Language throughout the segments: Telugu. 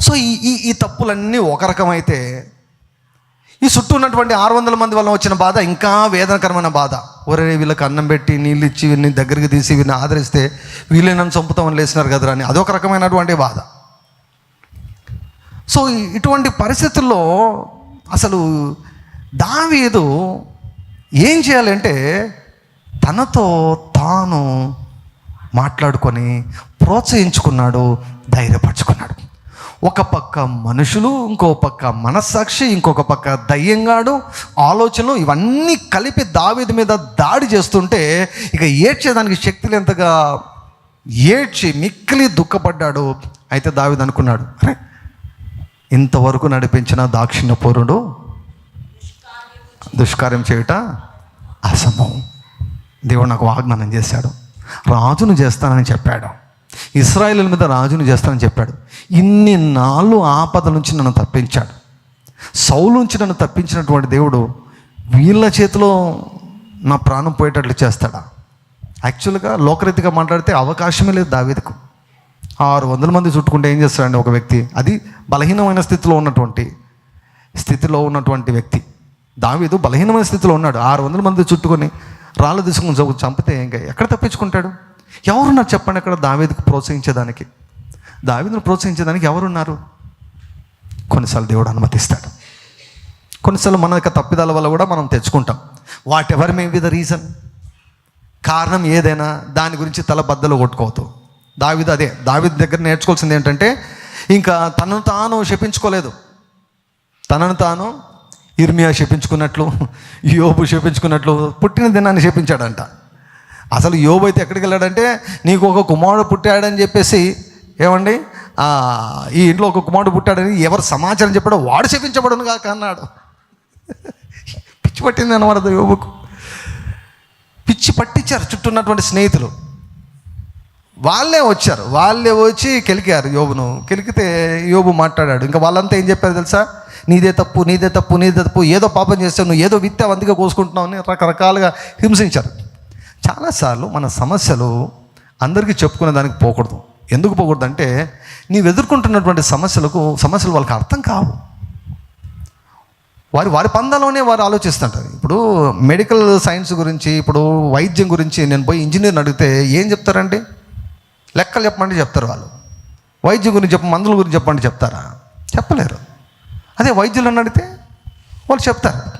సో ఈ ఈ ఈ తప్పులన్నీ ఒక రకమైతే ఈ చుట్టూ ఉన్నటువంటి ఆరు వందల మంది వల్ల వచ్చిన బాధ ఇంకా వేదనకరమైన బాధ. ఒరే వీళ్ళకి అన్నం పెట్టి నీళ్ళు ఇచ్చి వీళ్ళని దగ్గరికి తీసి వీళ్ళని ఆదరిస్తే వీళ్ళే నన్ను చంపుతామని లేచినారు కదరా అని. అదొక రకమైనటువంటి బాధ. సో ఇటువంటి పరిస్థితుల్లో అసలు దావీదు ఏం చేయాలంటే తనతో తాను మాట్లాడుకొని ప్రోత్సహించుకున్నాడు ధైర్యపరచుకున్నాడు. ఒక పక్క మనుషులు ఇంకో పక్క మనస్సాక్షి ఇంకొక పక్క దయ్యంగాడు ఆలోచనలు ఇవన్నీ కలిపి దావీదు మీద దాడి చేస్తుంటే ఇక ఏడ్చేదానికి శక్తులు ఎంతగా ఏడ్చి మిక్కిలి దుఃఖపడ్డాడు. అయితే దావీదు అనుకున్నాడు అరే ఇంతవరకు నడిపించిన దాక్షిణ్య పౌరుడు దుష్కార్యం చేయుట అసంభవం. దేవుడు నాకు వాగ్దానం చేశాడు. రాజును చేస్తానని చెప్పాడు. ఇస్రాయేల్ మీద రాజును చేస్తానని చెప్పాడు. ఇన్ని నాళ్ళు ఆపద నుంచి నన్ను తప్పించాడు. సౌలు నుంచి నన్ను తప్పించినటువంటి దేవుడు వీళ్ళ చేతిలో నా ప్రాణం పోయేటట్లు చేస్తాడా? యాక్చువల్గా లోకరీతిగా మాట్లాడితే అవకాశమే లేదు దావేదకు. ఆరు వందల మంది చుట్టుకుంటే ఏం చేస్తాడండి ఒక వ్యక్తి? అది బలహీనమైన స్థితిలో ఉన్నటువంటి స్థితిలో ఉన్నటువంటి వ్యక్తి. దావీదు బలహీనమైన స్థితిలో ఉన్నాడు. ఆరు వందల మంది చుట్టుకొని రాళ్ళు తీసుకుని చంపితే ఇంకా ఎక్కడ తప్పించుకుంటాడు? ఎవరున్నారు చెప్పండి అక్కడ? దావేదికి ప్రోత్సహించేదానికి. దావేదిని ప్రోత్సహించేదానికి ఎవరున్నారు? కొన్నిసార్లు దేవుడు అనుమతిస్తాడు. కొన్నిసార్లు మన యొక్క తప్పిదాల వల్ల కూడా మనం తెచ్చుకుంటాం. Whatever may be reason కారణం ఏదైనా దాని గురించి తల బద్దలు కొట్టుకోవద్దు. దావిది అదే. దావిది దగ్గర నేర్చుకోవాల్సింది ఏంటంటే ఇంకా తనను తాను శపించుకోలేదు. తనను తాను ఇర్మియా శపించుకున్నట్లు యోబు శపించుకున్నట్లు పుట్టిన దినాన్ని శపించాడంట. అసలు యోబు అయితే ఎక్కడికి వెళ్ళాడంటే నీకు ఒక కుమారుడు పుట్టాడని చెప్పేసి ఏమండి? ఈ ఇంట్లో ఒక కుమారుడు పుట్టాడని ఎవరు సమాచారం చెప్పాడో వాడు శపించబడును కాక అన్నాడు. పిచ్చి పట్టింది అనమాట యోబుకు. పిచ్చి పట్టించారు చుట్టూ ఉన్నటువంటి స్నేహితులు. వాళ్ళే వచ్చారు. వాళ్ళే వచ్చి కెలికారు యోబును. కెలికితే యోబు మాట్లాడాడు. ఇంకా వాళ్ళంతా ఏం చెప్పారు తెలుసా? నీదే తప్పు నీదే తప్పు నీదే తప్పు ఏదో పాపం చేస్తావు నువ్వు ఏదో విత్తే అందుకే కోసుకుంటున్నావు అని రకరకాలుగా హింసించారు. చాలాసార్లు మన సమస్యలు అందరికీ చెప్పుకునే దానికి పోకూడదు. ఎందుకు పోకూడదు అంటే నీవు ఎదుర్కొంటున్నటువంటి సమస్యలకు సమస్యలు వాళ్ళకి అర్థం కావు. వారి వారి పందాలోనే వారు ఆలోచిస్తుంటారు. ఇప్పుడు మెడికల్ సైన్స్ గురించి ఇప్పుడు వైద్యం గురించి నేను పోయి ఇంజనీర్ని అడిగితే ఏం చెప్తారండి? లెక్కలు చెప్పమంటే చెప్తారు వాళ్ళు. వైద్యం గురించి చెప్ప మందుల గురించి చెప్పండి చెప్తారా? చెప్పలేరు. అదే వైద్యులను అడిగితే వాళ్ళు చెప్తారు.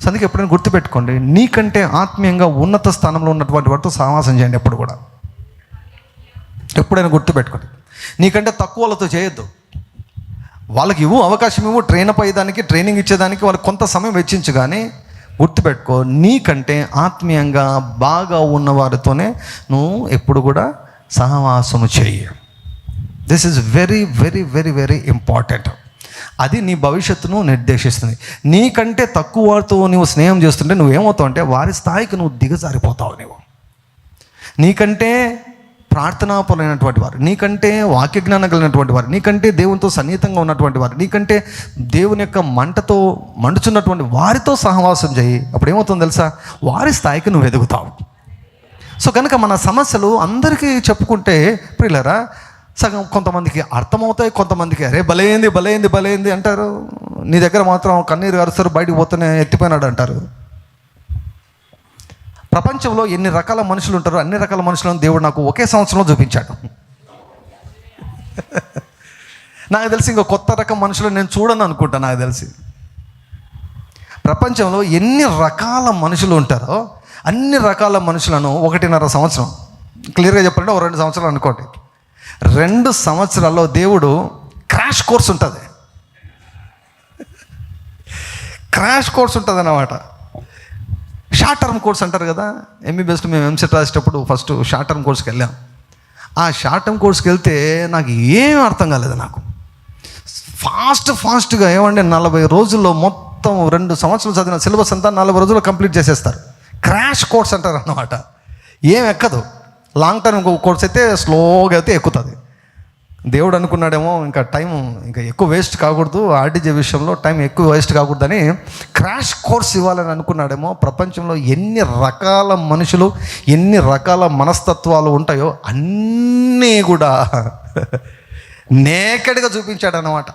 సో అందుకే ఎప్పుడైనా గుర్తుపెట్టుకోండి నీకంటే ఆత్మీయంగా ఉన్నత స్థానంలో ఉన్నటువంటి వాటితో సహవాసం చేయండి ఎప్పుడు కూడా. ఎప్పుడైనా గుర్తుపెట్టుకోండి. నీకంటే తక్కువలతో చేయొద్దు. వాళ్ళకి ఇవ్వు అవకాశం ఇవ్వు ట్రైన్ అప్ అయ్యేదానికి ట్రైనింగ్ ఇచ్చేదానికి వాళ్ళకి కొంత సమయం వెచ్చించు కానీ గుర్తుపెట్టుకో నీకంటే ఆత్మీయంగా బాగా ఉన్నవారితోనే నువ్వు ఎప్పుడు కూడా సహవాసము చేయి this is very very very very important అది నీ భవిష్యత్తును నిర్దేశిస్తుంది. నీకంటే తక్కువ వారితో నువ్వు స్నేహం చేస్తుంటే నువ్వేమవుతావు అంటే వారి స్థాయికి నువ్వు దిగజారిపోతావు నువ్వు నీకంటే ప్రార్థనాపరులైనటువంటి వారు నీకంటే వాక్యజ్ఞానం కలిగినటువంటి వారు నీకంటే దేవునితో సన్నిహితంగా ఉన్నటువంటి వారు నీకంటే దేవుని యొక్క మంటతో మండుచున్నటువంటి వారితో సహవాసం చేయి. అప్పుడు ఏమవుతుందో తెలుసా? వారి స్థాయికి నువ్వు ఎదుగుతావు. సో కనుక మన సమస్యలు అందరికీ చెప్పుకుంటే ప్రియులరా సగం కొంతమందికి అర్థమవుతాయి కొంతమందికి అరే బలైంది బలైంది బలైంది అంటారు. నీ దగ్గర మాత్రం కన్నీరు అరుస్తారు బయటికి పోతేనే ఎత్తిపోయినాడు అంటారు. ప్రపంచంలో ఎన్ని రకాల మనుషులు ఉంటారో అన్ని రకాల మనుషులను దేవుడు నాకు ఒకే సంవత్సరంలో చూపించాడు. నాకు తెలిసి ఇంకో కొత్త రకం మనుషులు నేను చూడను అనుకుంటా నాకు తెలిసి. ప్రపంచంలో ఎన్ని రకాల మనుషులు ఉంటారో అన్ని రకాల మనుషులను ఒకటిన్నర సంవత్సరం. క్లియర్గా చెప్పాలంటే ఒక రెండు సంవత్సరాలు అనుకోండి. రెండు సంవత్సరాల్లో దేవుడు క్రాష్ కోర్స్ ఉంటుంది. క్రాష్ కోర్స్ ఉంటుంది అన్నమాట. షార్ట్ టర్మ్ కోర్స్ అంటారు కదా ఎంబీబీఎస్లో మేము ఎంసెట్ రాసేటప్పుడు ఫస్ట్ షార్ట్ టర్మ్ కోర్స్కి వెళ్ళాం. ఆ షార్ట్ టర్మ్ కోర్స్కి వెళ్తే నాకు ఏం అర్థం కాలేదు నాకు. ఫాస్ట్ ఫాస్ట్గా ఏమంటే నలభై రోజుల్లో మొత్తం రెండు సంవత్సరాలు చదివిన సిలబస్ అంతా నలభై రోజుల్లో కంప్లీట్ చేసేస్తారు. క్రాష్ కోర్స్ అంటారు అన్నమాట. ఏం ఎక్కదు. లాంగ్ టర్మ్ కోర్స్ అయితే స్లోగా అయితే ఎక్కుతుంది. దేవుడు అనుకున్నాడేమో ఇంకా టైం ఇంకా ఎక్కువ వేస్ట్ కాకూడదు ఆర్టీజీ విషయంలో టైం ఎక్కువ వేస్ట్ కాకూడదని క్రాష్ కోర్స్ ఇవ్వాలని అనుకున్నాడేమో. ప్రపంచంలో ఎన్ని రకాల మనుషులు ఎన్ని రకాల మనస్తత్వాలు ఉంటాయో అన్నీ కూడా నేకడిగా చూపించాడనమాట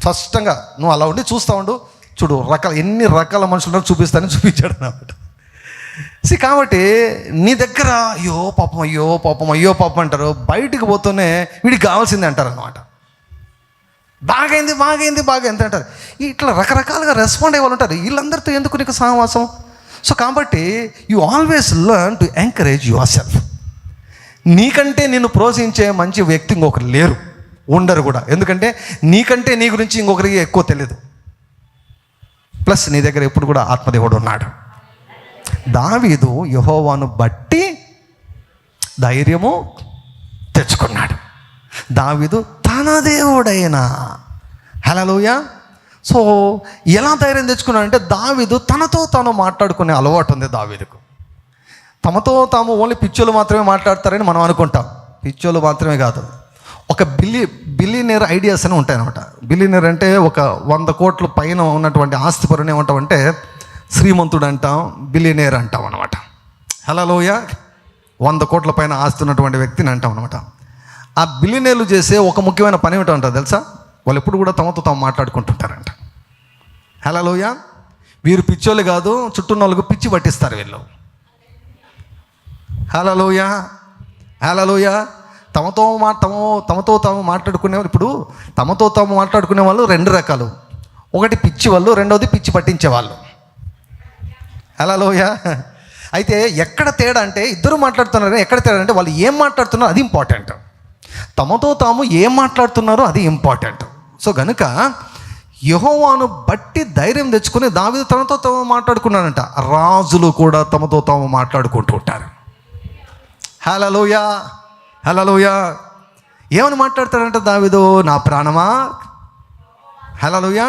స్పష్టంగా నువ్వు అలా ఉండి చూస్తూ ఉండు. చూడు రకాల ఎన్ని రకాల మనుషులు ఉన్నారో చూపిస్తానని చూపించాడు అనమాట సి కాబట్టి నీ దగ్గర అయ్యో పాపం అయ్యో పాపం అయ్యో పాపం అంటారు. బయటికి పోతూనే వీడికి కావాల్సింది అంటారు అనమాట బాగైంది బాగైంది బాగైంది అంటారు. ఇట్లా రకరకాలుగా రెస్పాండ్ అయ్యే వాళ్ళు ఉంటారు. వీళ్ళందరితో ఎందుకు నీకు సహవాసం? సో కాబట్టి you always learn to encourage yourself నీకంటే నిన్ను ప్రోత్సహించే మంచి వ్యక్తి ఇంకొకరు లేరు. ఉండరు కూడా. ఎందుకంటే నీకంటే నీ గురించి ఇంకొకరికి ఎక్కువ తెలియదు ప్లస్ నీ దగ్గర ఎప్పుడు కూడా ఆత్మదేవుడు ఉన్నాడు. దావీదు యహోవాను బట్టి ధైర్యము తెచ్చుకున్నాడు. దావీదు తన దేవుడైనా. హలోయ సో ఎలా ధైర్యం తెచ్చుకున్నాడంటే దావీదు తనతో తాను మాట్లాడుకునే అలవాటు ఉంది దావీదుకు. తమతో తాము ఓన్లీ పిచ్చోలు మాత్రమే మాట్లాడతారని మనం అనుకుంటాం. పిచ్చోలు మాత్రమే కాదు. ఒక బిల్లి బిలియనర్ ఐడియాస్ అని ఉంటాయన్నమాట. అనమాట అంటే ఒక వంద కోట్ల పైన ఉన్నటువంటి ఆస్తిపరుని ఏమంటామంటే శ్రీమంతుడు అంటాం బిలినేర్ అంటాం అనమాట హలోయ వంద కోట్ల పైన ఆస్తి ఉన్నటువంటి వ్యక్తిని అంటాం అనమాట ఆ బిలినేర్లు చేసే ఒక ముఖ్యమైన పని ఏమిటంట తెలుసా? వాళ్ళు ఎప్పుడు కూడా తమతో తాము మాట్లాడుకుంటుంటారంట. హలోయ వీరు పిచ్చోళ్ళు కాదు చుట్టూ వాళ్ళకు పిచ్చి పట్టిస్తారు వీళ్ళు. హలలోయ హలోయ తమతో మా తమ తమతో తాము మాట్లాడుకునే వాళ్ళు ఇప్పుడు తమతో తాము మాట్లాడుకునే వాళ్ళు రెండు రకాలు. ఒకటి పిచ్చి వాళ్ళు రెండవది పిచ్చి పట్టించే వాళ్ళు హలోయ అయితే ఎక్కడ తేడా అంటే ఇద్దరు మాట్లాడుతున్నారు ఎక్కడ తేడా అంటే వాళ్ళు ఏం మాట్లాడుతున్నారో అది ఇంపార్టెంట్ తమతో తాము ఏం మాట్లాడుతున్నారో అది ఇంపార్టెంట్ సో గనుక యహోవాను బట్టి ధైర్యం తెచ్చుకుని దావిది తనతో తాము మాట్లాడుకున్నారంట రాజులు కూడా తమతో తాము మాట్లాడుకుంటూ ఉంటారు. హలోయ హలోయ ఏమని మాట్లాడతాడంట దావిదో? నా ప్రాణమా? హలలోయా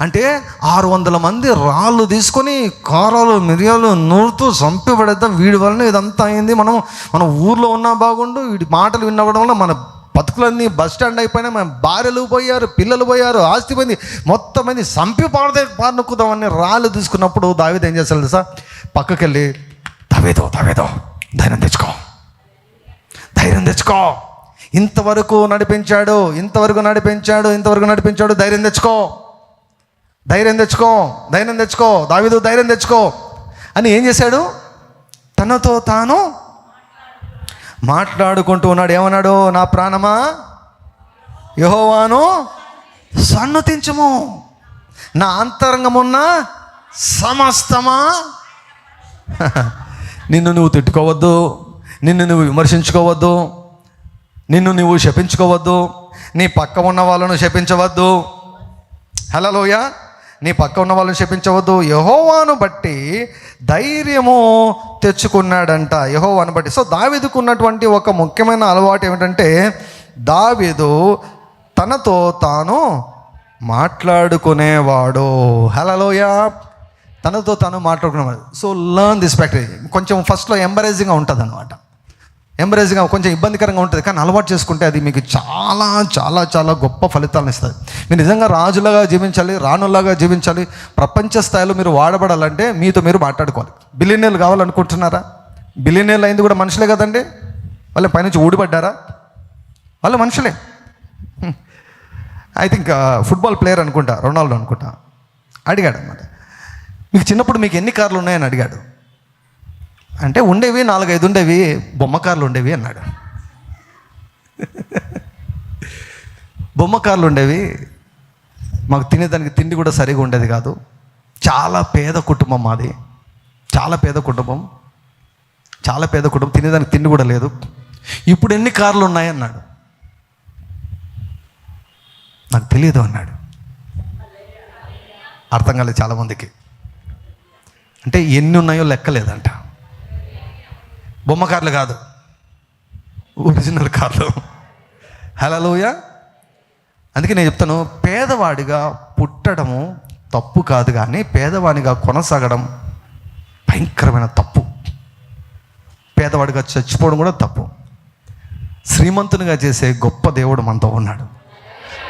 అంటే ఆరు వందల మంది రాళ్ళు తీసుకొని కారాలు మిరియాలు నూరుతూ చంపిపడేద్దాం వీడి వలన ఇదంతా అయింది. మనం మన ఊర్లో ఉన్నా బాగుండు వీడి మాటలు విన్నవడం వల్ల మన బతుకులన్నీ బస్ స్టాండ్ అయిపోయినా మన భార్యలు పోయారు పిల్లలు పోయారు ఆస్తి పోయింది. మొత్తం మంది చంపి పాడదే పారునుక్కుదామని రాళ్ళు తీసుకున్నప్పుడు దావిద ఏం చేస్తాడు తెలుసా? పక్కకి వెళ్ళి తవేదో తవేదో ధైర్యం తెచ్చుకో. ధైర్యం తెచ్చుకో. ఇంతవరకు నడిపించాడు ఇంతవరకు నడిపించాడు ఇంతవరకు నడిపించాడు ధైర్యం తెచ్చుకో. ధైర్యం తెచ్చుకో ధైర్యం తెచ్చుకో దావిదు ధైర్యం తెచ్చుకో అని ఏం చేశాడు? తనతో తాను మాట్లాడుకుంటూ ఉన్నాడు. ఏమన్నాడు? నా ప్రాణమా? యహోవాను సన్నతించము. నా అంతరంగమున్న సమస్తమా? నిన్ను నువ్వు తిట్టుకోవద్దు. నిన్ను నువ్వు విమర్శించుకోవద్దు. నిన్ను నువ్వు శపించుకోవద్దు. నీ పక్క ఉన్న వాళ్ళను శపించవద్దు. హలోయ నీ పక్క ఉన్న వాళ్ళని శపించవద్దు యహోవాను బట్టి ధైర్యము తెచ్చుకున్నాడంట. యహోవాను బట్టి. సో దావీదుకు ఉన్నటువంటి ఒక ముఖ్యమైన అలవాటు ఏమిటంటే దావీదు తనతో తాను మాట్లాడుకునేవాడు. హలోయ తనతో తాను మాట్లాడుకునేవాడు. సో లర్న్ దిస్ ప్రాక్టీస్ కొంచెం ఫస్ట్లో ఎంబరేజింగ్గా ఉంటుంది అనమాట ఎంబరేజ్గా కొంచెం ఇబ్బందికరంగా ఉంటుంది. కానీ అలవాటు చేసుకుంటే అది మీకు చాలా చాలా చాలా గొప్ప ఫలితాలను ఇస్తుంది. మీరు నిజంగా రాజులాగా జీవించాలి రాణులాగా జీవించాలి ప్రపంచ స్థాయిలో మీరు వాడబడాలంటే మీతో మీరు మాట్లాడుకోవాలి. బిలియనీర్లు కావాలనుకుంటున్నారా? బిలియనీర్లు అయింది కూడా మనుషులే కదండి. వాళ్ళు పైనుంచి ఊడిపడ్డారా? వాళ్ళు మనుషులే. ఐ థింక్ ఫుట్బాల్ ప్లేయర్ అనుకుంటా రొనాల్డో అనుకుంటా. అడిగాడు అనమాట మీకు చిన్నప్పుడు మీకు ఎన్ని కార్లు ఉన్నాయని అడిగాడు. అంటే ఉండేవి నాలుగైదు ఉండేవి బొమ్మ కార్లు ఉండేవి అన్నాడు. బొమ్మ కార్లు ఉండేవి. మాకు తినేదానికి తిండి కూడా సరిగా ఉండేది కాదు. చాలా పేద కుటుంబం మాది. చాలా పేద కుటుంబం. చాలా పేద కుటుంబం. తినేదానికి తిండి కూడా లేదు. ఇప్పుడు ఎన్ని కార్లు ఉన్నాయి అన్నాడు. నాకు తెలియదు అన్నాడు. అర్థం కాలేదు చాలామందికి అంటే ఎన్ని ఉన్నాయో లెక్కలేదంట. బొమ్మ కార్లు కాదు. ఒరిజినల్ కార్లు. హలోయ అందుకే నేను చెప్తాను పేదవాడిగా పుట్టడము తప్పు కాదు కానీ పేదవాడిగా కొనసాగడం భయంకరమైన తప్పు. పేదవాడిగా చచ్చిపోవడం కూడా తప్పు. శ్రీమంతునిగా చేసే గొప్ప దేవుడు మనతో ఉన్నాడు.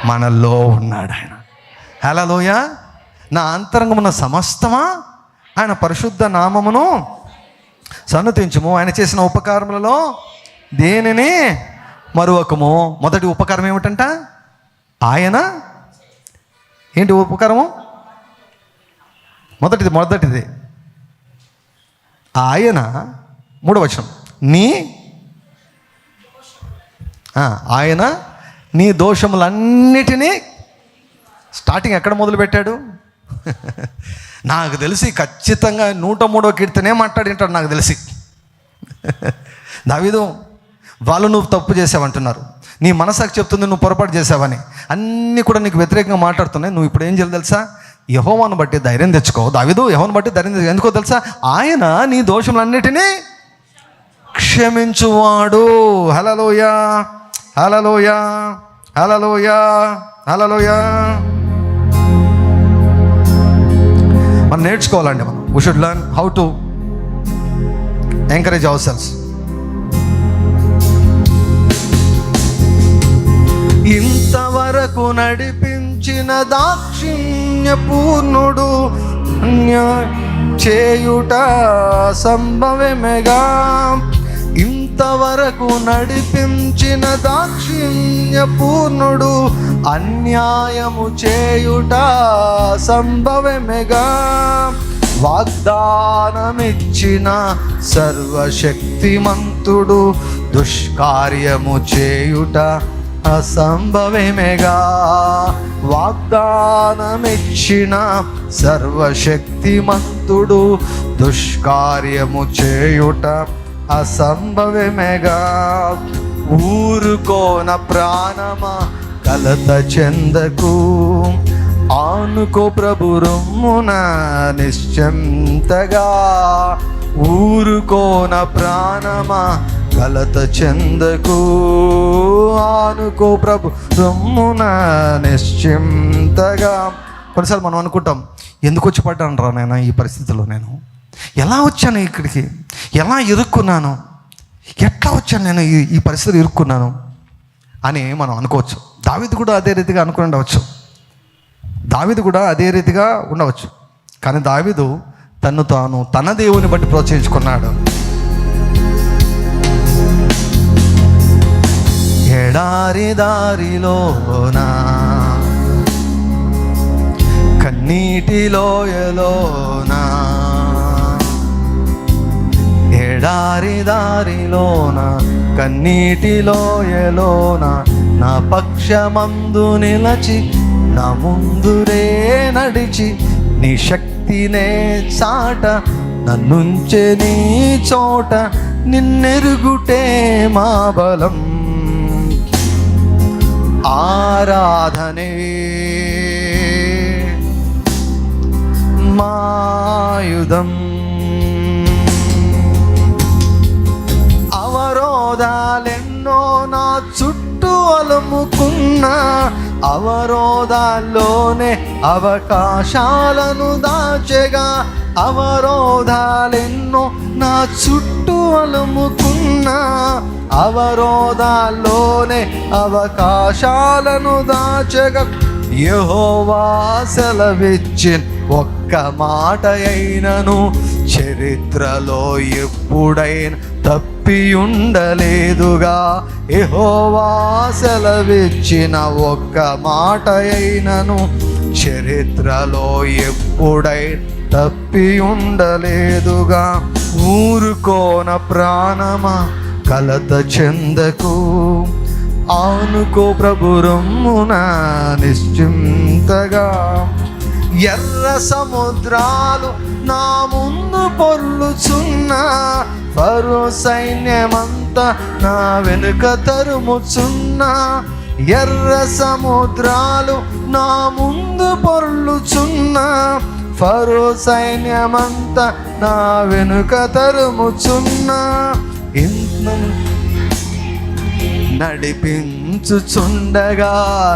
మనలో ఉన్నాడు ఆయన. హలోయ నా అంతరంగమున్న సమస్తమా? ఆయన పరిశుద్ధ నామమును సన్నతించుము. ఆయన చేసిన ఉపకారములలో దేనిని మరొకము మొదటి ఉపకారం ఏమిటంట? ఆయన. ఏంటి ఉపకారము? మొదటిది మొదటిది. ఆయన. మూడవ వచనం. నీ ఆయన నీ దోషములన్నిటినీ స్టార్టింగ్ ఎక్కడ మొదలుపెట్టాడు? నాకు తెలిసి ఖచ్చితంగా నూట మూడో కీర్తనే మాట్లాడింటాడు నాకు తెలిసి. దావిదు వాళ్ళు నువ్వు తప్పు చేసావంటున్నారు. నీ మనసాకు చెప్తుంది నువ్వు పొరపాటు చేసావని. అన్నీ కూడా నీకు వ్యతిరేకంగా మాట్లాడుతున్నాయి. నువ్వు ఇప్పుడు ఏం చేయాలి తెలుసా? యహోవాను బట్టి ధైర్యం తెచ్చుకో. దావిదు యహోను బట్టి ధైర్యం తెచ్చుకో. ఎందుకో తెలుసా? ఆయన నీ దోషములన్నిటినీ క్షమించువాడు. హలలోయ హలలోయ హలలోయ హలలోయ మనం నేర్చుకోవాలండి మనం. We should learn how to encourage our selves ఇంతవరకు నడిపించిన దాక్షిణ్య పూర్ణుడు చేయుట సంభవమేగా? ఇంతవరకు నడిపించిన దాక్షిణ్య పూర్ణుడు అన్యాయము చేయుట సంభవమేగా? వాగ్దానమిచ్చిన సర్వశక్తిమంతుడు దుష్కార్యము చేయుట అసంభవమేగా? వాగ్దానమిచ్చిన సర్వశక్తిమంతుడు దుష్కార్యము చేయుట అసంభవమేగా. ఊరుకోన ప్రాణమా కలత చెందకు. ఆనుకో ప్రభు రొమ్మున నిశ్చంతగా. ఊరుకోన ప్రాణమా కలత చెందకు. ఆనుకో ప్రభు రొమ్మున నిశ్చింతగా. కొన్నిసార్లు మనం అనుకుంటాం ఎందుకు వచ్చి పడ్డాను రా నేను ఈ పరిస్థితిలో నేను? ఎలా వచ్చాను ఇక్కడికి? ఎలా ఇరుక్కున్నాను? ఎట్లా వచ్చాను నేను ఈ ఈ పరిస్థితి ఇరుక్కున్నాను? అని మనం అనుకోవచ్చు. దావిది కూడా అదే రీతిగా అనుకుని ఉండవచ్చు. దావిది కూడా అదే రీతిగా ఉండవచ్చు. కానీ దావిదు తను తాను తన దేవుని బట్టి ప్రోత్సహించుకున్నాడు. ఎడారి దారిలోనా కన్నీటి లోయలోనా ఎడారి దారిలోన కన్నీటిలోయలోన నా పక్షమందు నిలచి నా ముందురే నడిచి నీ శక్తినే చాట నన్నుంచే నీ చోట నిన్నెరుగుటే మా బలం. ఆరాధనే మాయుధం అవరోధాలెన్నో నా చుట్టూ అలుముకున్నా అవరోధాల్లోనే అవకాశాలను దాచగా అవరోధాలెన్నో నా చుట్టూ అలుముకున్నా అవరోధాల్లోనే అవకాశాలను దాచగా యహోవా సెలవిచ్చిన ఒక్క మాట అయినను చరిత్రలో ఎప్పుడైనా తప్ప ఉండలేదుగా యహోవా సెలవిచ్చిన ఒక్క మాట అయినను చరిత్రలో ఎప్పుడై తప్పి ఉండలేదుగా ఊరుకోన ప్రాణమా కలత చెందకు. ఆనుకో ప్రభురమ్మున నిశ్చింతగా. ఎర్ర సముద్రాలు నా ముందు పొర్లుచున్నా. ఫరో సైన్యమంతా నా వెనుక తరుముచున్నా. ఎర్ర సముద్రాలు నా ముందు పొర్లుచున్నా. ఫరో సైన్యమంతా నా వెనుక తరుముచున్నా. ఇంత నడిపించుచుండగా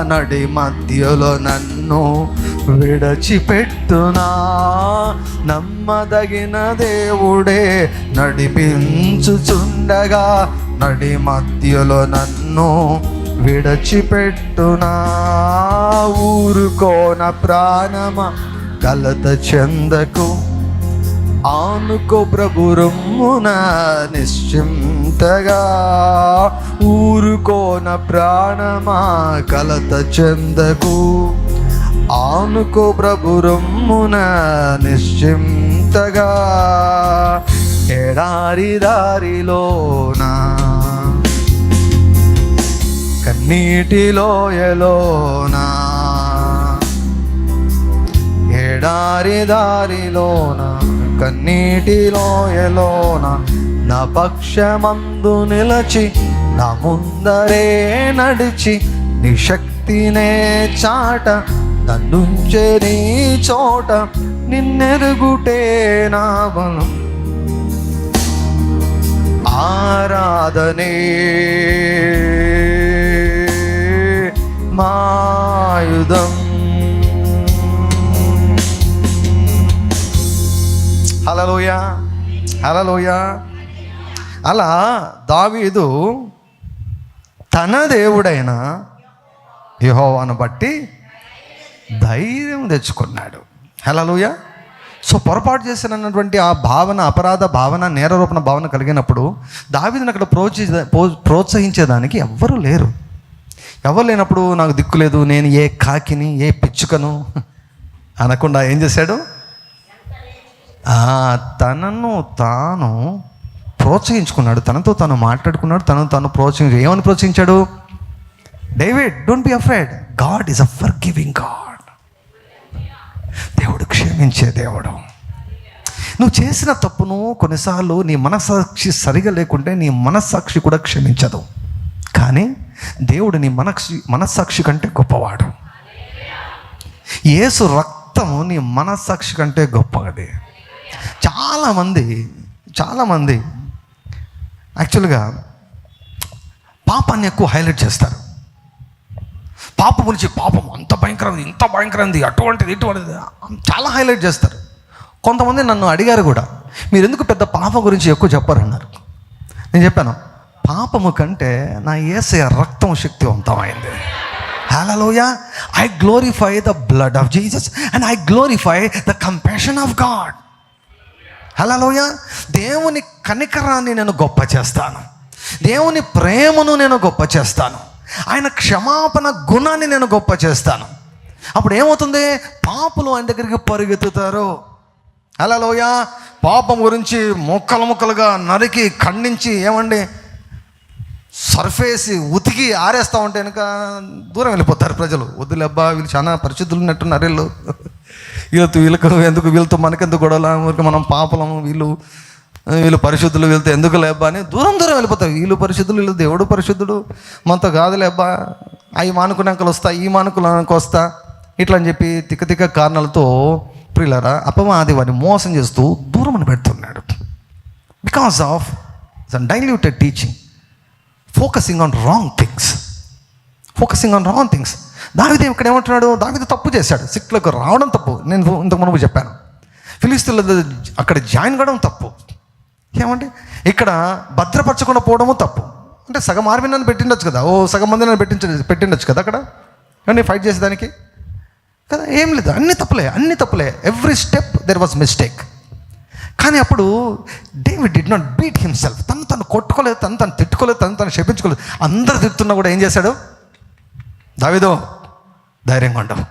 నడి మధ్యలో నన్ను విడచిపెట్టునా. నమ్మదగిన దేవుడే నడిపించుచుండగా నడి మధ్యలో నన్ను విడచిపెట్టునా. ఊరుకోన ప్రాణమ కలత చెందకు. ఆనుకో ప్రభురమ్మున నిశ్చిం నిశ్చింత ఊరుకోన ప్రాణమా కలత చెందకు. ఆనుకో ప్రభురమ్మున నిశ్చింతగా. ఎడారి దారిలోనా? కన్నీటిలోయలోనా? ఎడారి దారిలోన? కన్నీటిలోయలోన? నా పక్షమందు నిలచి నా ముందరే నడిచి నీ శక్తినే చాట నన్నుంచే నీ చోట నిన్నెరుగుటే నా బలం. ఆరాధనే మాయుధం హలలోయ హలలోయ అలా దావీదు తన దేవుడైన యహోవాను బట్టి ధైర్యం తెచ్చుకున్నాడు. హలలోయ సో పొరపాటు చేసినటువంటి ఆ భావన అపరాధ భావన నేరరూపణ భావన కలిగినప్పుడు దావీదుని అక్కడ ప్రోత్సహి ప్రోత్సహించేదానికి ఎవ్వరూ లేరు. ఎవరు లేనప్పుడు నాకు దిక్కు లేదు నేను ఏ కాకిని ఏ పిచ్చుకను అనకుండా ఏం చేశాడు? తనను తాను ప్రోత్సహించుకున్నాడు. తనతో తను మాట్లాడుకున్నాడు. తను తను ప్రోత్సహించు ఏమని ప్రోత్సహించాడు? David don't be afraid. God is a forgiving God. దేవుడు క్షమించే దేవుడు. నువ్వు చేసిన తప్పును కొన్నిసార్లు నీ మనస్సాక్షి సరిగా లేకుంటే నీ మనస్సాక్షి కూడా క్షమించదు. కానీ దేవుడు నీ మనక్షి మనస్సాక్షి కంటే గొప్పవాడు. యేసు రక్తము నీ మనస్సాక్షి కంటే గొప్పది. చాలామంది చాలామంది యాక్చువల్గా పాపాన్ని ఎక్కువ హైలైట్ చేస్తారు. పాపం గురించి పాపం అంత భయంకరంది ఇంత భయంకరంది అటువంటిది ఇటువంటిది చాలా హైలైట్ చేస్తారు. కొంతమంది నన్ను అడిగారు కూడా మీరు ఎందుకు పెద్ద పాపం గురించి ఎక్కువ చెప్పారు అన్నారు నేను చెప్పాను పాపము కంటే నా ఏసయ రక్తం శక్తివంతమైంది. హలోయా I glorify the blood of Jesus and I glorify the compassion of God హలోయ దేవుని కనికరాన్ని నేను గొప్ప చేస్తాను. దేవుని ప్రేమను నేను గొప్ప చేస్తాను. ఆయన క్షమాపణ గుణాన్ని నేను గొప్ప చేస్తాను. అప్పుడు ఏమవుతుంది? పాపులు ఆయన దగ్గరికి పరిగెత్తుతారు. హలోయ పాపం గురించి ముక్కలు ముక్కలుగా నరికి ఖండించి ఏమండి? సర్ఫేసి ఉతికి ఆరేస్తా ఉంటే వెనుక దూరం వెళ్ళిపోతారు ప్రజలు. వద్దులేబ్బా వీళ్ళు చాలా పరిశుద్ధులు ఉన్నట్టున్నారు వీళ్ళు. వీళ్ళతో వీళ్ళకు ఎందుకు వీళ్ళతో మనకెందుకు గొడవల? ఊరికి మనం పాపలము వీళ్ళు వీళ్ళు పరిశుద్ధులు వీళ్ళతో ఎందుకు లేబ్బా అని దూరం దూరం వెళ్ళిపోతాం వీళ్ళు పరిశుద్ధులు వీళ్ళు దేవుడు పరిశుద్ధుడు. మనతో కాదులేబ్బా అవి మానుకున్నాకలు వస్తా ఈ మానుకున్నాక వస్తా. ఇట్లా అని చెప్పి తిక్క తిక్క కారణాలతో ప్రియులరా అపవాది వారిని మోసం చేస్తూ దూరం అని పెడుతున్నాడు. Because of diluted teaching focusing on wrong things focusing on wrong things దావిది ఇక్కడ ఏమంటున్నాడు? దావిది తప్పు చేశాడు. సిక్లకు రావడం తప్పు. నేను ఇంతకు మునుపు చెప్పాను. ఫిలిస్తీన్ల అక్కడ జాయిన్ కావడం తప్పు. ఏమంటే ఇక్కడ భద్రపరచకుండా పోవడము తప్పు. అంటే సగం ఆర్మీ నన్ను పెట్టిండొచ్చు కదా? ఓ సగం మంది నన్ను పెట్టించ పెట్టిండొచ్చు కదా అక్కడ? కానీ ఫైట్ చేసేదానికి? కదా ఏం లేదు. అన్ని తప్పులే అన్ని తప్పులే. Every step there was mistake కానీ అప్పుడు David did not beat himself తను తను కొట్టుకోలేదు తను తను తిట్టుకోలేదు తను తను క్షపించుకోలేదు అందరు తిట్టున్నా కూడా ఏం చేశాడు? దావిదో ధైర్యంగా ఉండవు.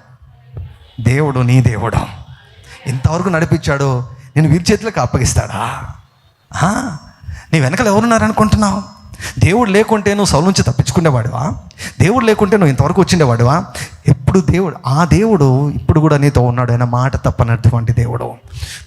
దేవుడు నీ దేవుడు. ఇంతవరకు నడిపించాడు నేను వీరి చేతులకు అప్పగిస్తాడా? నీ వెనకలు ఎవరున్నారనుకుంటున్నావు? దేవుడు లేకుంటే నువ్వు సౌలు నుంచి తప్పించుకునేవాడివా? దేవుడు లేకుంటే నువ్వు ఇంతవరకు వచ్చిండేవాడివా? ఎప్పుడు దేవుడు ఆ దేవుడు ఇప్పుడు కూడా నీతో ఉన్నాడు ఆయన మాట తప్పనటువంటి దేవుడు.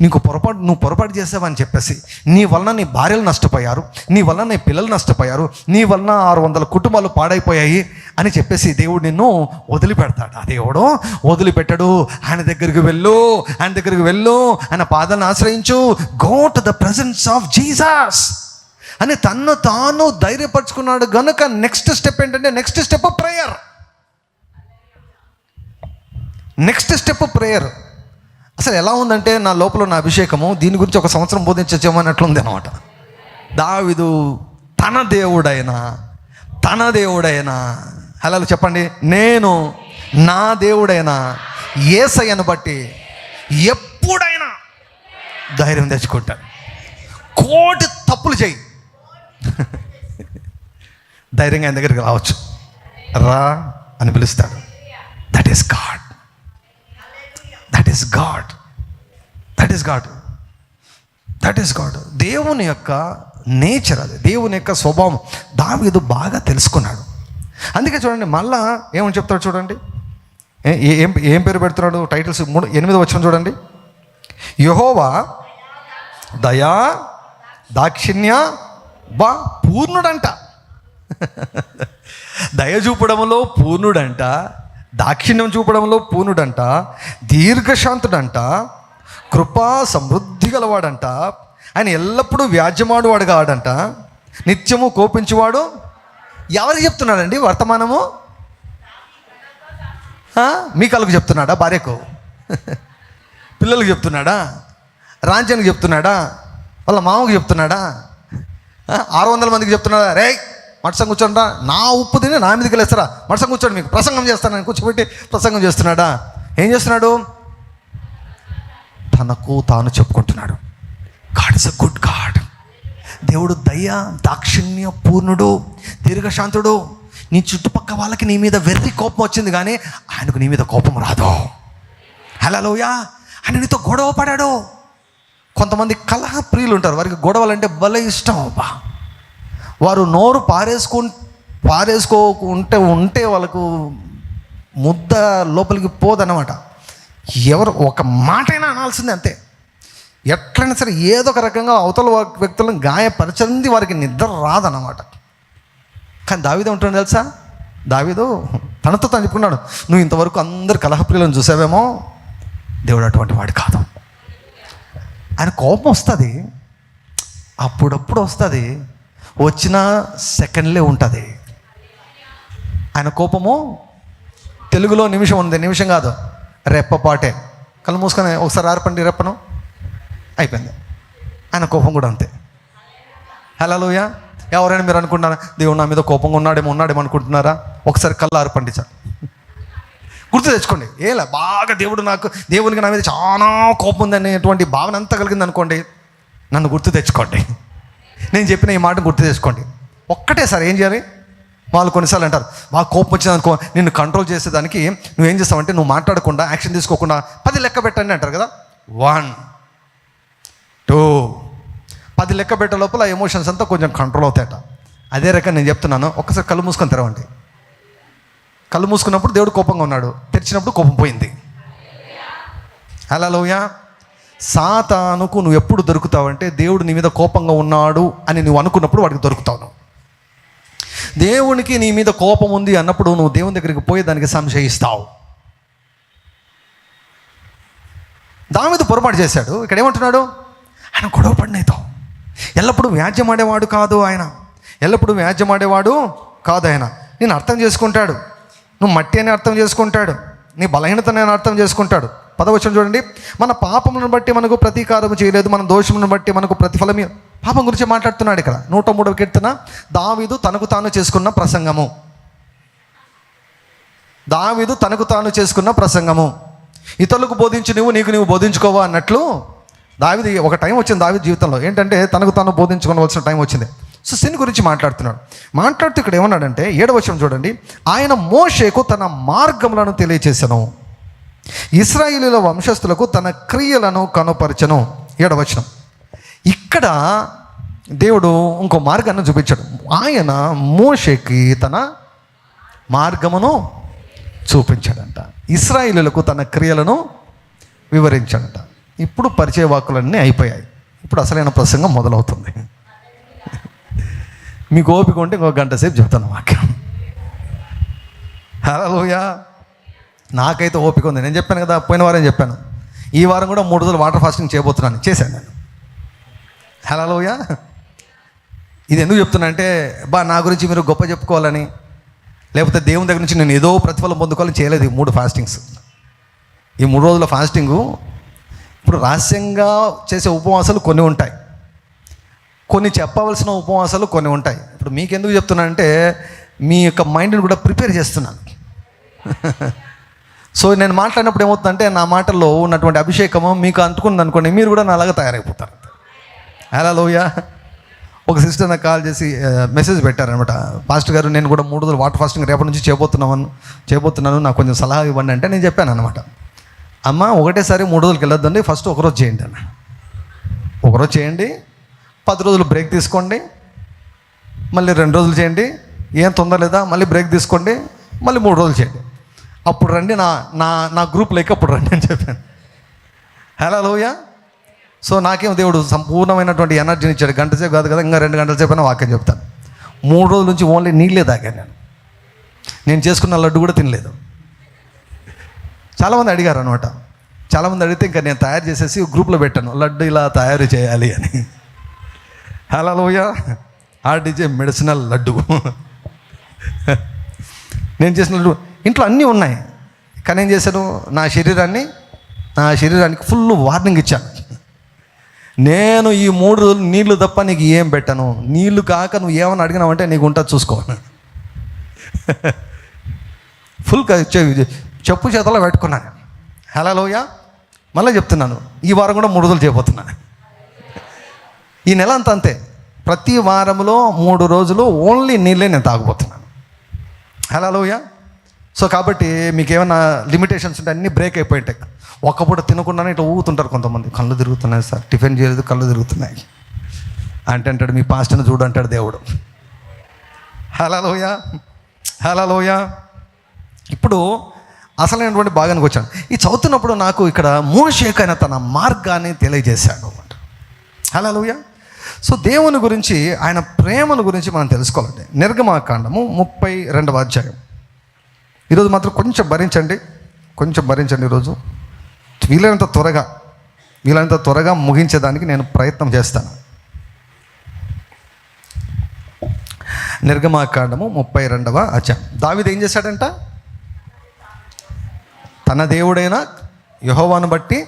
నీకు పొరపాటు నువ్వు పొరపాటు చేసావని చెప్పేసి నీ వలన నీ భార్యలు నష్టపోయారు నీ వలన నీ పిల్లలు నష్టపోయారు నీ వలన ఆరు వందల కుటుంబాలు పాడైపోయాయి అని చెప్పేసి దేవుడు నిన్ను వదిలిపెడతాడు. ఆ దేవుడు వదిలిపెట్టడు. ఆయన దగ్గరికి వెళ్ళు ఆయన దగ్గరికి వెళ్ళు ఆయన పాదాలను ఆశ్రయించు. Go to the presence of Jesus అని తన్ను తాను ధైర్యపరుచుకున్నాడు. గనుక నెక్స్ట్ స్టెప్ ఏంటంటే next step prayer next step prayer అసలు ఎలా ఉందంటే నా లోపల ఉన్న అభిషేకము దీని గురించి ఒక సంవత్సరం బోధించచ్చేమన్నట్లుంది అనమాట దావిదు తన దేవుడైనా తన దేవుడైనా హలో చెప్పండి నేను నా దేవుడైనా ఏసయ్యను బట్టి ఎప్పుడైనా ధైర్యం తెచ్చుకుంటాను. కోటి తప్పులు చేయి. ధైర్యంగా ఆయన దగ్గరికి రావచ్చు. రా అని పిలుస్తాడు. That is God that is God that is God that is God దేవుని యొక్క నేచర్ అది. దేవుని యొక్క స్వభావం. దావీదు బాగా తెలుసుకున్నాడు. అందుకే చూడండి మళ్ళా ఏమని చెప్తాడు చూడండి? ఏం ఏం పేరు పెడుతున్నాడు? టైటిల్స్ మూడు ఎనిమిది వచ్చిన చూడండి. యహోవా దయా దాక్షిణ్య బా పూర్ణుడంట. దయ చూపడంలో పూర్ణుడంట దాక్షిణ్యం చూపడంలో పూర్ణుడంట దీర్ఘశాంతుడంట కృపా సమృద్ధి గలవాడంట ఆయన ఎల్లప్పుడూ వ్యాజ్యమాడువాడు కాడంట. నిత్యము కోపించువాడు ఎవరికి చెప్తున్నాడండి వర్తమానము? మీ కళ్ళకు చెప్తున్నాడా భార్యకు? పిల్లలకు చెప్తున్నాడా? రాంచనికి చెప్తున్నాడా? వాళ్ళ మామకు చెప్తున్నాడా? ఆరు వందల మందికి చెప్తున్నాడా రే మట్సం కూర్చోండా నా ఉప్పు తిని నా మీదకి వెళ్ళేస్తారా? మట్సం కూర్చోండి మీకు. ప్రసంగం చేస్తానని కూర్చోబెట్టి ప్రసంగం చేస్తున్నాడా? ఏం చేస్తున్నాడు? తనకు తాను చెప్పుకుంటున్నాడు. God is a good God దేవుడు దయ దాక్షిణ్య పూర్ణుడు దీర్ఘశాంతుడు. నీ చుట్టుపక్క వాళ్ళకి నీ మీద వెర్రి కోపం వచ్చింది కానీ ఆయనకు నీ మీద కోపం రాదు. హలోయా ఆయన నీతో గొడవ పడాడు. కొంతమంది కలహ ప్రియులు ఉంటారు. వారికి గొడవలంటే భలే ఇష్టం అబ్బా. వారు నోరు పారేసుకు పారేసుకోకుంటే ఉంటే వాళ్ళకు ముద్ద లోపలికి పోదన్నమాట. ఎవరు ఒక మాటైనా అనాల్సిందే అంతే. ఎట్లయినా సరే ఏదో ఒక రకంగా అవతల వ్యక్తులను గాయపరచంది వారికి నిద్ర రాదన్నమాట. కానీ దావిదే ఉంటుంది తెలుసా? దావిదు తనతో తను చెప్పుకున్నాడు నువ్వు ఇంతవరకు అందరు కలహప్రియులను చూసావేమో? దేవుడు అటువంటి వాడు కాదు. ఆయన కోపం వస్తుంది. అప్పుడప్పుడు వస్తుంది. వచ్చిన సెకండ్లే ఉంటుంది. ఆయన కోపము తెలుగులో నిమిషం ఉంది. నిమిషం కాదు. రెప్పపాటే కళ్ళు మూసుకొని ఒకసారి ఆర్పండి రెప్పను. అయిపోయింది. ఆయన కోపం కూడా అంతే. హలోయ ఎవరైనా మీరు అనుకుంటున్నారా దేవుడు నా మీద కోపంగా ఉన్నాడేమో ఉన్నాడేమో అనుకుంటున్నారా? ఒకసారి కళ్ళు ఆర్పండి సార్ గుర్తు తెచ్చుకోండి. ఏలా? బాగా దేవుడు నాకు దేవునికి నా మీద చాలా కోపం ఉందనేటువంటి భావన అంతా కలిగింది అనుకోండి. నన్ను గుర్తు తెచ్చుకోండి. నేను చెప్పిన ఈ మాట గుర్తు తెచ్చుకోండి. ఒక్కటే సార్ ఏం చేయాలి? వాళ్ళు కొన్నిసార్లు అంటారు బాగా కోపం వచ్చింది అనుకో నిన్ను కంట్రోల్ చేసేదానికి నువ్వేం చేస్తావంటే నువ్వు మాట్లాడకుండా యాక్షన్ తీసుకోకుండా పది లెక్క పెట్టండి అంటారు కదా? వన్ టూ పది లెక్క పెట్టే లోపల ఎమోషన్స్ అంతా కొంచెం కంట్రోల్ అవుతాయట. అదే రకం నేను చెప్తున్నాను. ఒక్కసారి కళ్ళు మూసుకొని తెరవండి. కళ్ళు మూసుకున్నప్పుడు దేవుడు కోపంగా ఉన్నాడు. తెరిచినప్పుడు కోపం పోయింది. అలా లోయ సాతానుకు నువ్వు ఎప్పుడు దొరుకుతావంటే దేవుడు నీ మీద కోపంగా ఉన్నాడు అని నువ్వు అనుకున్నప్పుడు వాడికి దొరుకుతావు. దేవునికి నీ మీద కోపం ఉంది అన్నప్పుడు నువ్వు దేవుని దగ్గరికి పోయి దానికి సంశయిస్తావు మీద పొరపాటు చేశాడు. ఇక్కడ ఏమంటున్నాడు? ఆయన గొడవ పడినతో. ఎల్లప్పుడూ వ్యాజ్యం ఆడేవాడు కాదు ఆయన. ఎల్లప్పుడూ వ్యాజ్యం ఆడేవాడు కాదు ఆయన. నేను అర్థం చేసుకుంటాడు. నువ్వు మట్టి అని అర్థం చేసుకుంటాడు. నీ బలహీనతని నేను అర్థం చేసుకుంటాడు. పదవచనం చూడండి. మన పాపములను బట్టి మనకు ప్రతీకారం చేయలేదు. మన దోషములను బట్టి మనకు ప్రతిఫలం పాపం గురించి మాట్లాడుతున్నాడు ఇక్కడ. నూట మూడవ కీర్తన దావీదు తనకు తాను చేసుకున్న ప్రసంగము. దావీదు తనకు తాను చేసుకున్న ప్రసంగము. ఇతరులకు బోధించి నువ్వు నీకు నువ్వు బోధించుకోవా అన్నట్లు దావిది ఒక టైం వచ్చింది దావిది జీవితంలో. ఏంటంటే తనకు తాను బోధించుకోవాల్సిన టైం వచ్చింది. సో సిన్ గురించి మాట్లాడుతున్నాడు. మాట్లాడుతూ ఇక్కడ ఏమన్నాడంటే ఏడవచనం చూడండి. ఆయన మోషేకు తన మార్గములను తెలియచేసను. ఇస్రాయిలీల వంశస్థులకు తన క్రియలను కనుపరచను. ఏడవచనం ఇక్కడ దేవుడు ఇంకో మార్గాన్ని చూపించాడు. ఆయన మోషేకి తన మార్గమును చూపించాడంట. ఇస్రాయిలులకు తన క్రియలను వివరించాడంట. ఇప్పుడు పరిచయ వాక్కులన్నీ అయిపోయాయి. ఇప్పుడు అసలైన ప్రసంగం మొదలవుతుంది. మీకు ఓపిక ఉంటే ఇంకొక గంట సేపు చెప్తాను వాక్యం హలోయా నాకైతే ఓపిక ఉంది. నేను చెప్పాను కదా పోయిన వారం చెప్పాను. ఈ వారం కూడా మూడు రోజులు వాటర్ ఫాస్టింగ్ చేయబోతున్నాను. చేశాను నేను. హలోయా ఇది ఎందుకు చెప్తున్నానంటే బా నా గురించి మీరు గొప్ప చెప్పుకోవాలని లేకపోతే దేవుని దగ్గర నుంచి నేను ఏదో ప్రతిఫలం పొందుకోవాలని చేయలేదు ఈ మూడు ఫాస్టింగ్స్. ఈ మూడు రోజుల ఫాస్టింగు ఇప్పుడు రహస్యంగా చేసే ఉపవాసాలు కొన్ని ఉంటాయి. కొన్ని చెప్పవలసిన ఉపవాసాలు కొన్ని ఉంటాయి. ఇప్పుడు మీకు ఎందుకు చెప్తున్నానంటే మీ యొక్క మైండ్ని కూడా ప్రిపేర్ చేస్తున్నాను. సో నేను మాట్లాడినప్పుడు ఏమవుతుందంటే నా మాటల్లో ఉన్నటువంటి అభిషేకము మీకు అంటుకుంది అనుకోండి మీరు కూడా నాలాగా తయారైపోతారు. అలా లోయ ఒక సిస్టర్ నాకు కాల్ చేసి మెసేజ్ పెట్టారనమాట. పాస్టర్ గారు నేను కూడా మూడు రోజులు వాటర్ ఫాస్టింగ్ రేపటి నుంచి చేయబోతున్నాను చేయబోతున్నాను నాకు కొంచెం సలహా ఇవ్వండి అంటే నేను చెప్పాను అనమాట. అమ్మ ఒకటేసారి మూడు రోజులకి వెళ్ళొద్దండి ఫస్ట్ ఒకరోజు చేయండి అన్న. ఒకరోజు చేయండి పది రోజులు బ్రేక్ తీసుకోండి. మళ్ళీ రెండు రోజులు చేయండి. ఏం తొందర లేదా? మళ్ళీ బ్రేక్ తీసుకోండి. మళ్ళీ మూడు రోజులు చేయండి. అప్పుడు రండి. నా నా నా గ్రూప్ గ్రూప్లోకి అప్పుడు రండి అని చెప్పాను. హలో లోయ సో నాకేం దేవుడు సంపూర్ణమైనటువంటి ఎనర్జీని ఇచ్చాడు. గంట సేపు కాదు కదా ఇంకా రెండు గంటల సేపు వాక్యం చెప్తాను. మూడు రోజుల నుంచి ఓన్లీ నీళ్ళే తాగాను నేను. నేను చేసుకున్న లడ్డు కూడా తినలేదు. చాలామంది అడిగారు అనమాట. చాలామంది అడిగితే ఇంకా నేను తయారు చేసేసి గ్రూప్లో పెట్టాను. లడ్డు ఇలా తయారు చేయాలి అని. హలో లోయ ఆర్డీజే మెడిసినల్ లడ్డు. నేను చేసిన లడ్డు. ఇంట్లో అన్నీ ఉన్నాయి. కానీ ఏం చేశాను? నా శరీరాన్ని నా శరీరానికి ఫుల్ వార్నింగ్ ఇచ్చాను నేను ఈ మూడు రోజులు నీళ్ళు తప్ప నీకు ఏం పెట్టాను. నీళ్ళు కాక నువ్వు ఏమని అడిగినావంటే నీకు ఉంటుంది చూసుకో. ఫుల్ చెప్పు చేతలో పెట్టుకున్నాను హలో లోయ మళ్ళీ చెప్తున్నాను. ఈ వారం కూడా మూడు రోజులు చేయబోతున్నాను ఈ నెల అంత అంతే. ప్రతి వారంలో మూడు రోజులు ఓన్లీ నీళ్ళే నేను తాగబోతున్నాను. హలో లోయ సో కాబట్టి మీకు ఏమైనా లిమిటేషన్స్ ఉంటే అన్నీ బ్రేక్ అయిపోయింటాయి. ఒక్కపూట తినకుండానే ఇట్లా ఊగుతుంటారు కొంతమంది. కళ్ళు తిరుగుతున్నాయి సార్. టిఫిన్ చేయలేదు కళ్ళు తిరుగుతున్నాయి. అంటే అంటాడు మీ పాస్టర్ని చూడు అంటాడు దేవుడు. హలోయ హలోయ హలో లోయ ఇప్పుడు అసలైనటువంటి భాగానికి వచ్చాను. ఈ చదువుతున్నప్పుడు నాకు ఇక్కడ మోషేకైన తన మార్గాన్ని తెలియజేశాడు అనమాట హలో సో దేవుని గురించి ఆయన ప్రేమను గురించి మనం తెలుసుకోవాలండి. నిర్గమాకాండము ముప్పై రెండవ అధ్యాయం. ఈరోజు మాత్రం కొంచెం భరించండి. కొంచెం భరించండి ఈరోజు. వీలైనంత త్వరగా వీలైనంత త్వరగా ముగించేదానికి నేను ప్రయత్నం చేస్తాను. నిర్గమాకాండము ముప్పై రెండవ అధ్యాయం. దావిది ఏం చేశాడంట? తన దేవుడైన యహోవాను బట్టి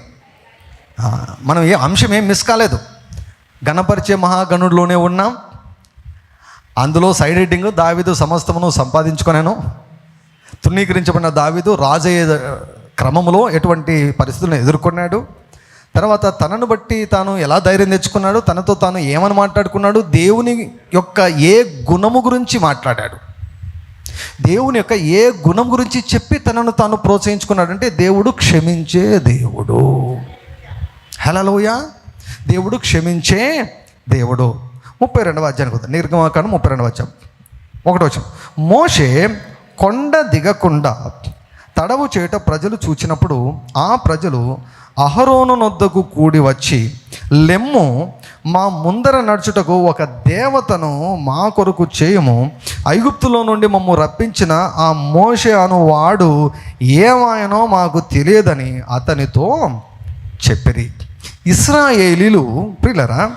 మనం ఏ అంశం ఏం మిస్ కాలేదు. గణపరిచే మహాగణుడిలోనే ఉన్నాం. అందులో సైడ్ హెడ్డింగ్ దావిదు సమస్తమును సంపాదించుకున్నాను తృణీకరించబడిన దావిదు రాజయ్య క్రమంలో ఎటువంటి పరిస్థితులను ఎదుర్కొన్నాడు. తర్వాత తనను బట్టి తాను ఎలా ధైర్యం తెచ్చుకున్నాడు తనతో తాను ఏమని మాట్లాడుకున్నాడు దేవుని యొక్క ఏ గుణము గురించి మాట్లాడాడు. దేవుని యొక్క ఏ గుణం గురించి చెప్పి తనను తాను ప్రోత్సహించుకున్నాడంటే దేవుడు క్షమించే దేవుడు. హలోయా దేవుడు క్షమించే దేవుడు. ముప్పై రెండవ అధ్యాయానికి వద్దాం నిర్గమాకాండం ముప్పై రెండవ అధ్యాయం. ఒకటో వచ్చాం మోషే కొండ దిగకుండా తడవు చేట ప్రజలు చూచినప్పుడు ఆ ప్రజలు అహరోను నొద్దకు కూడి వచ్చి లెమ్ము మా ముందర నడుచుటకు ఒక దేవతను మా కొరకు చేయము. ఐగుప్తులో నుండి మమ్ము రప్పించిన ఆ మోషే అను వాడు ఏమాయనో మాకు తెలియదని అతనితో చెప్పిరి. ఇస్రాయేలీలు ప్రియులరా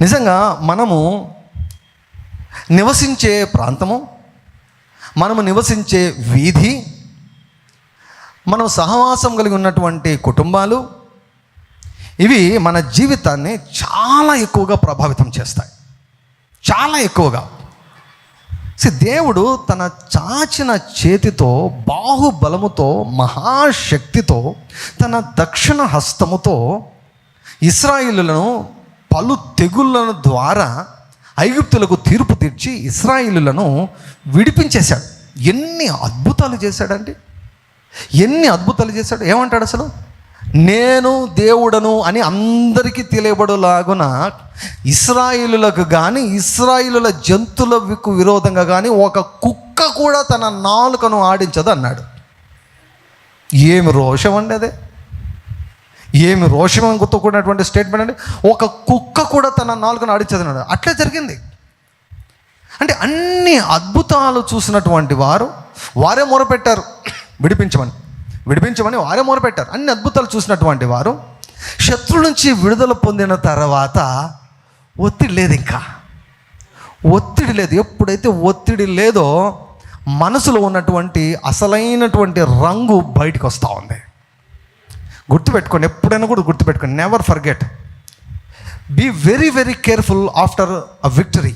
నిజంగా మనము నివసించే ప్రాంతము మనము నివసించే వీధి మనం సహవాసం కలిగి ఉన్నటువంటి కుటుంబాలు ఇవి మన జీవితాన్ని చాలా ఎక్కువగా ప్రభావితం చేస్తాయి. చాలా ఎక్కువగా. See, దేవుడు తన చాచిన చేతితో బాహుబలముతో మహాశక్తితో తన దక్షిణ హస్తముతో ఇస్రాయిలులను పలు తెగుళ్ళను ద్వారా ఐగుప్తులకు తీర్పు తీర్చి ఇస్రాయిలులను విడిపించేశాడు. ఎన్ని అద్భుతాలు చేశాడండి? ఎన్ని అద్భుతాలు చేశాడు? ఏమంటాడు అసలు? నేను దేవుడను అని అందరికీ తెలియబడులాగున ఇస్రాయిలులకు కానీ ఇస్రాయిలుల జంతువులకు విరోధంగా కానీ ఒక కుక్క కూడా తన నాలుకను ఆడించదు అన్నాడు. ఏమి రోషం అండి అదే? ఏమి రోషం గుర్తుకున్నటువంటి స్టేట్మెంట్ అండి? ఒక కుక్క కూడా తన నాలుకను ఆడించదు అన్నాడు. అట్లే జరిగింది. అంటే అన్ని అద్భుతాలు చూసినటువంటి వారు వారే మొరపెట్టారు. విడిపించమని. విడిపించమని వారే మొదలుపెట్టారు అన్ని అద్భుతాలు చూసినటువంటి వారు శత్రు నుంచి విడుదల పొందిన తర్వాత ఒత్తిడి లేదు ఇంకా. ఒత్తిడి లేదు. ఎప్పుడైతే ఒత్తిడి లేదో మనసులో ఉన్నటువంటి అసలైనటువంటి రంగు బయటకు వస్తూ ఉంది. గుర్తుపెట్టుకోండి ఎప్పుడైనా కూడా గుర్తుపెట్టుకోండి never forget be very very careful after a victory